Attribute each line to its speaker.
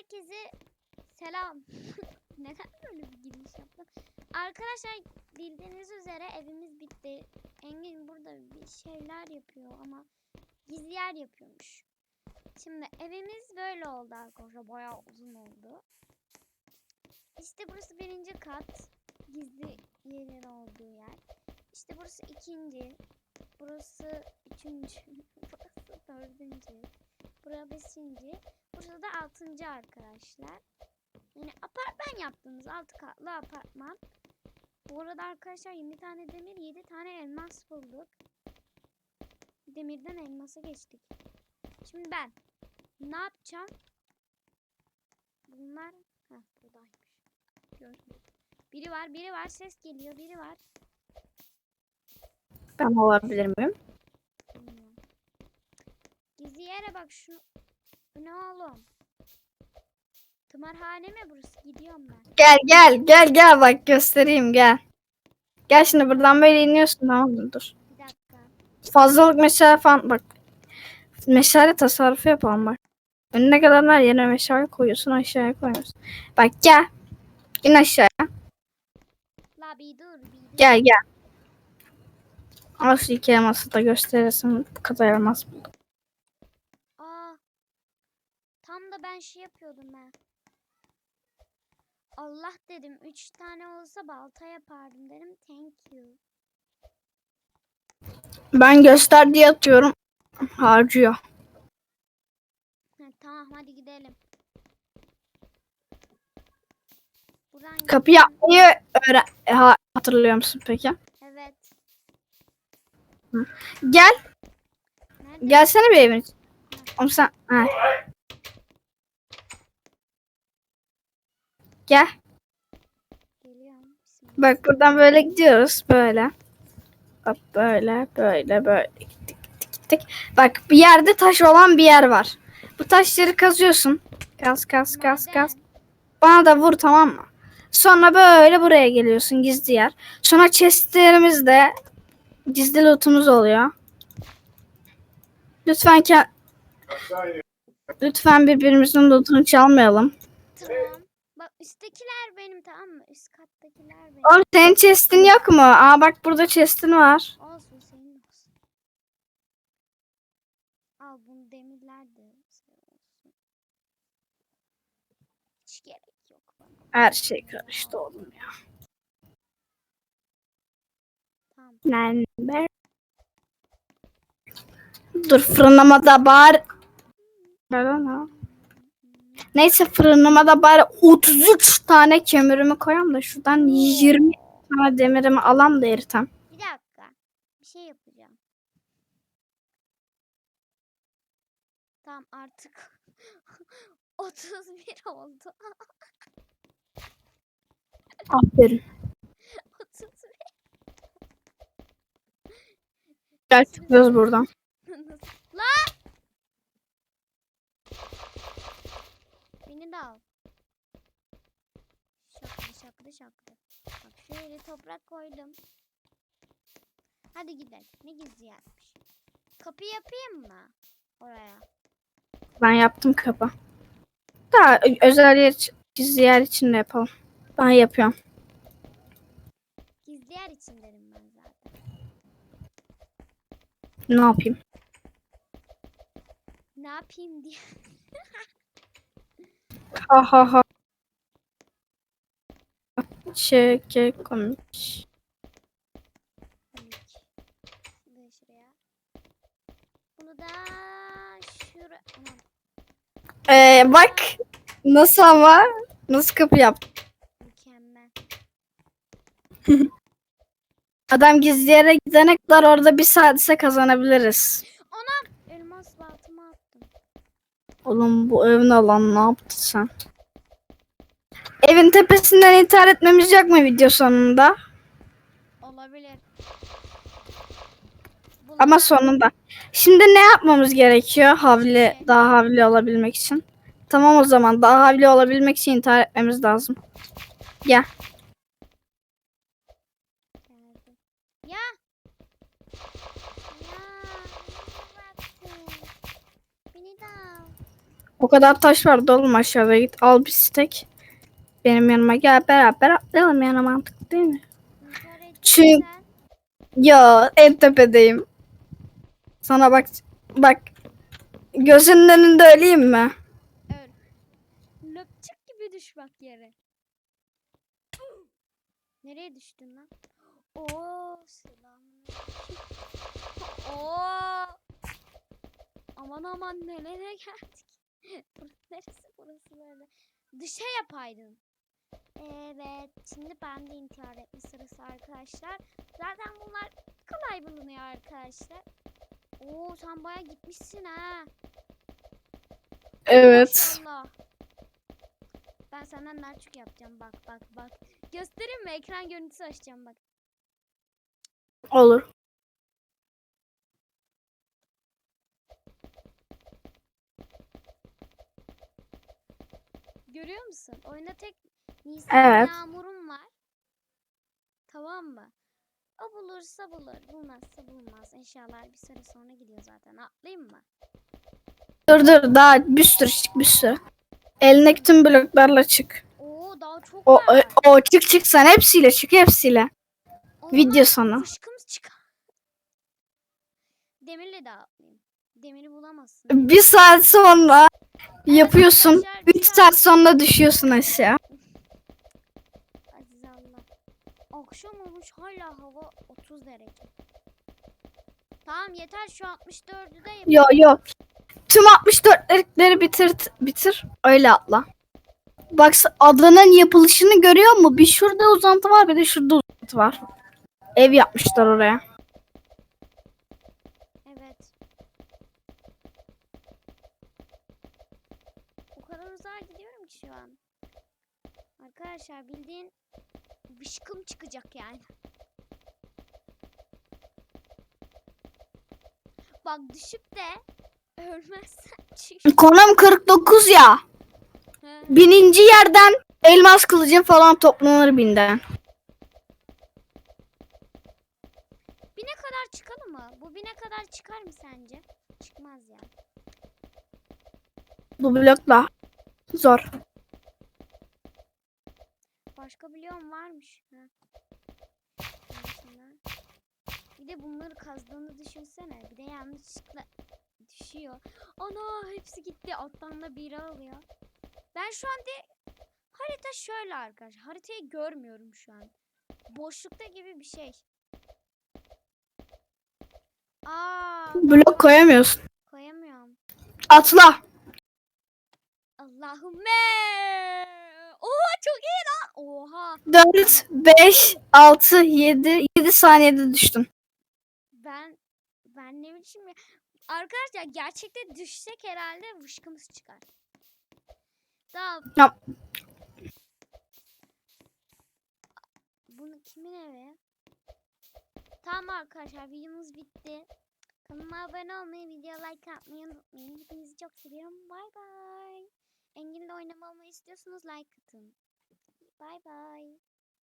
Speaker 1: herkese selam. Neden böyle bir giriş yaptım? Arkadaşlar bildiğiniz üzere evimiz bitti. Engin burada bir şeyler yapıyor ama gizli yer yapıyormuş. Şimdi evimiz böyle oldu arkadaşlar. Bayağı uzun oldu. İşte burası birinci kat. Gizli yerin olduğu yer. İşte burası ikinci. Burası üçüncü. burası dördüncü. Burası beşinci. Burası da altıncı arkadaşlar. Yani apartman yaptığımız altı katlı apartman. Bu arada arkadaşlar 20 tane demir 7 tane elmas bulduk. Demirden elmasa geçtik. Şimdi ben ne yapacağım? Bunlar Heh, buradaymış. Gördüm. Biri var, biri var. Ses geliyor, biri var.
Speaker 2: Ben olabilir miyim?
Speaker 1: Yere bak şu. Bu ne oğlum? Tımarhane mi burası? Gidiyorum ben.
Speaker 2: Gel gel gel gel bak göstereyim gel. Gel şimdi buradan böyle iniyorsun tamam mı? Dur.
Speaker 1: Bir dakika.
Speaker 2: Fazlalık meşale falan bak. Meşale tasarrufu yapalım bak. Önüne gelenler yerine meşale koyuyorsun aşağıya koyuyorsun. Bak gel. İn aşağıya.
Speaker 1: La bir dur, bir dur.
Speaker 2: Gel gel. Şu iki elması da gösterirsin. Bu kadar elmas buldum.
Speaker 1: Aa. Ben şey yapıyordum ben. Allah dedim. Üç tane olsa balta yapardım dedim. Thank you.
Speaker 2: Ben göster diye atıyorum. Harcıyor.
Speaker 1: Ha, tamam hadi gidelim. Buradan
Speaker 2: Kapı
Speaker 1: gidelim.
Speaker 2: yapmayı öğren ha, hatırlıyor musun peki?
Speaker 1: Evet.
Speaker 2: Gel.
Speaker 1: Nerede?
Speaker 2: Gelsene bir evin. Oğlum sen. Ha. Gel. Bak buradan böyle gidiyoruz. Böyle. Bak böyle böyle böyle gittik gittik gittik. Bak bir yerde taş olan bir yer var. Bu taşları kazıyorsun. Kaz kaz kaz kaz. Bana da vur tamam mı? Sonra böyle buraya geliyorsun gizli yer. Sonra chestlerimizde gizli lootumuz oluyor. Lütfen ke- Lütfen birbirimizin lootunu çalmayalım.
Speaker 1: Tamam. Üsttekiler benim tamam mı? Üst kattakiler benim.
Speaker 2: Oğlum senin chest'in yok mu? Aa bak burada chest'in var.
Speaker 1: Olsun senin olsun. Al bunu demirler de olsun. Hiç gerek yok bana.
Speaker 2: Her şey karıştı oğlum ya.
Speaker 1: Tamam.
Speaker 2: Nerede? Dur fırınlamada bari... Ben ona. Neyse fırınlamada bari 33 tane kömürümü koyayım da şuradan 20 tane demirimi alam da eritem.
Speaker 1: Bir dakika. Bir şey yapacağım. Tamam artık 31 oldu.
Speaker 2: Aferin.
Speaker 1: 31.
Speaker 2: Gel çıkıyoruz buradan.
Speaker 1: La! Beni de al. Şaklı şaklı şaklı. Bak şöyle toprak koydum. Hadi gidelim. Ne gizli yermiş. Kapı yapayım mı? Oraya.
Speaker 2: Ben yaptım kapı. Daha özel yer, gizli yer için de yapalım. Ben yapıyorum.
Speaker 1: Gizli yer için dedim ben zaten.
Speaker 2: Ne yapayım?
Speaker 1: Ne yapayım diye.
Speaker 2: Ha ha ha. Şeke komik.
Speaker 1: Komik. Bunu da şuraya. Bunu da şuraya. Aman.
Speaker 2: Ee, bak nasıl ama nasıl kapı yaptı.
Speaker 1: Mükemmel.
Speaker 2: Adam gizli yere gidene kadar orada bir saatse kazanabiliriz. Oğlum bu evin alan ne yaptın sen? Evin tepesinden intihar etmemiz yok mu video sonunda?
Speaker 1: Olabilir.
Speaker 2: Ama sonunda. Şimdi ne yapmamız gerekiyor havli daha havli olabilmek için? Tamam o zaman daha havli olabilmek için intihar etmemiz lazım. Gel.
Speaker 1: Geldim. Ya. Ya. beni bıraktın. Beni de al.
Speaker 2: O kadar taş vardı oğlum aşağıda git al bir stek. Benim yanıma gel beraber atlayalım yani mantıklı değil mi? Çünkü-? Ya en tepedeyim. Sana bak bak gözünün önünde öleyim mi?
Speaker 1: Öl. Löpçük gibi düş bak yere. Nereye düştün lan? Oo selam. Oo. Aman aman nelere geldik. Neresi burası böyle? Dışa yapaydın. Evet. Şimdi ben de intihar etme sırası arkadaşlar. Zaten bunlar kolay bulunuyor arkadaşlar. Oo sen baya gitmişsin ha.
Speaker 2: Evet.
Speaker 1: Maşallah. Ben senden çok yapacağım. Bak bak bak. Göstereyim mi? Ekran görüntüsü açacağım bak.
Speaker 2: Olur.
Speaker 1: Musun? Oyunda tek Nisan
Speaker 2: Evet.
Speaker 1: yağmurum var. Tamam mı? O bulursa bulur. Bulmazsa bulmaz. Eşyalar bir süre sonra gidiyor zaten. Atlayayım mı?
Speaker 2: Dur dur daha bir sürü çık bir sürü. Elindeki tüm bloklarla çık.
Speaker 1: Oo daha çok
Speaker 2: O,
Speaker 1: var.
Speaker 2: o, o çık çık sen hepsiyle çık hepsiyle.
Speaker 1: O
Speaker 2: Video sonu.
Speaker 1: Fışkımız çıkar. Demirle de atlayayım. Demiri bulamazsın.
Speaker 2: Bir saat sonra yapıyorsun.
Speaker 1: Arkadaşlar, bir
Speaker 2: 3 saat sonra düşüyorsun aşağı.
Speaker 1: Aziz Allah. Akşam olmuş hala hava 30 derece. Tamam yeter şu 64'ü de yap.
Speaker 2: Yo yo. Tüm 64'leri bitir bitir. Öyle atla. Bak adanın yapılışını görüyor musun? Bir şurada uzantı var bir de şurada uzantı var. Ev yapmışlar oraya.
Speaker 1: Evet. O kadar uzağa gidiyorum ki şu an. Arkadaşlar bildiğin vışkım çıkacak yani. Bak düşüp de ölmezsen çık.
Speaker 2: Konum 49 ya.
Speaker 1: He.
Speaker 2: Bininci yerden elmas kılıcı falan toplanır binden.
Speaker 1: Bine kadar çıkalım mı? Bu bine kadar çıkar mı sence? Çıkmaz ya.
Speaker 2: Bu blokla. Zor.
Speaker 1: Başka biliyorum varmış. Ha. Bir de bunları kazdığını düşünsene. Bir de yanlışlıkla düşüyor. Ana hepsi gitti. Alttan da biri alıyor. Ben şu an de harita şöyle arkadaşlar. Haritayı görmüyorum şu an. Boşlukta gibi bir şey. Aa,
Speaker 2: Blok koyamıyorsun.
Speaker 1: koyamıyorum.
Speaker 2: Atla.
Speaker 1: Allahümme. Oha çok iyi lan. Oha.
Speaker 2: 4, 5, 6, 7, 7 saniyede düştün.
Speaker 1: Ben ben ne biçim ya. Arkadaşlar gerçekte düşsek herhalde vışkımız çıkar. Daha
Speaker 2: Ya.
Speaker 1: Bunu kimin evi? Tamam arkadaşlar videomuz bitti. Kanalıma abone olmayı, video like atmayı unutmayın. Hepinizi çok seviyorum. Bay bay. Oynamamı istiyorsanız like atın. Bay bay.